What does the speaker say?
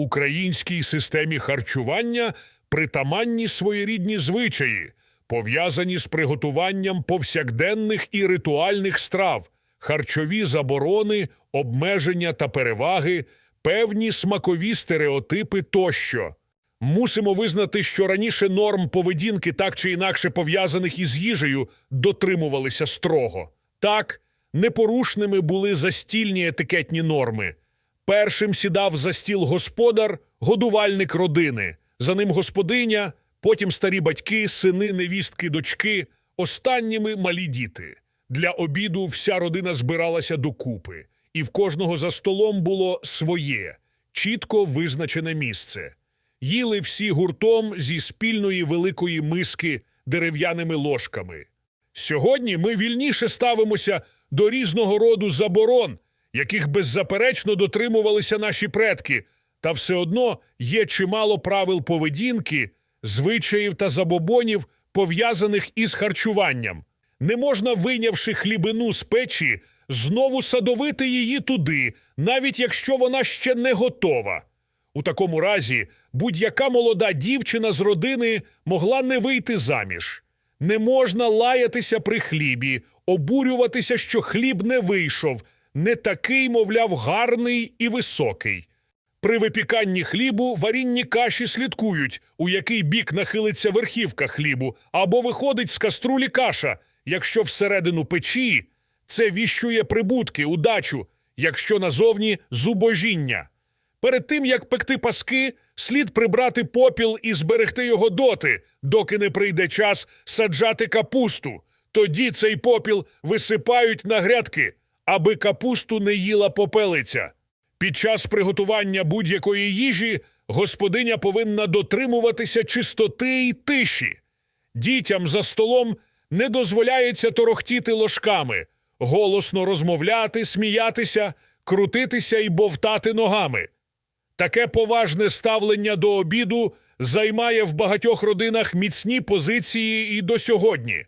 Українській системі харчування притаманні своєрідні звичаї, пов'язані з приготуванням повсякденних і ритуальних страв, харчові заборони, обмеження та переваги, певні смакові стереотипи тощо. Мусимо визнати, що раніше норм поведінки, так чи інакше пов'язаних із їжею, дотримувалися строго. Так, непорушними були застільні етикетні норми. Першим сідав за стіл господар, годувальник родини, за ним господиня, потім старі батьки, сини, невістки, дочки, останніми малі діти. Для обіду вся родина збиралася докупи, і в кожного за столом було своє, чітко визначене місце. Їли всі гуртом зі спільної великої миски дерев'яними ложками. Сьогодні ми вільніше ставимося до різного роду заборон, яких беззаперечно дотримувалися наші предки, та все одно є чимало правил поведінки, звичаїв та забобонів, пов'язаних із харчуванням. Не можна, вийнявши хлібину з печі, знову садовити її туди, навіть якщо вона ще не готова. У такому разі будь-яка молода дівчина з родини могла не вийти заміж. Не можна лаятися при хлібі, обурюватися, що хліб не вийшов, не такий, мовляв, гарний і високий. При випіканні хлібу варінні каші слідкують, у який бік нахилиться верхівка хлібу, або виходить з каструлі каша. Якщо всередину печі, це віщує прибутки, удачу, якщо назовні зубожіння. Перед тим, як пекти паски, слід прибрати попіл і зберегти його доти, доки не прийде час саджати капусту. Тоді цей попіл висипають на грядки, аби капусту не їла попелиця. Під час приготування будь-якої їжі господиня повинна дотримуватися чистоти й тиші. Дітям за столом не дозволяється торохтіти ложками, голосно розмовляти, сміятися, крутитися і бовтати ногами. Таке поважне ставлення до обіду займає в багатьох родинах міцні позиції і до сьогодні.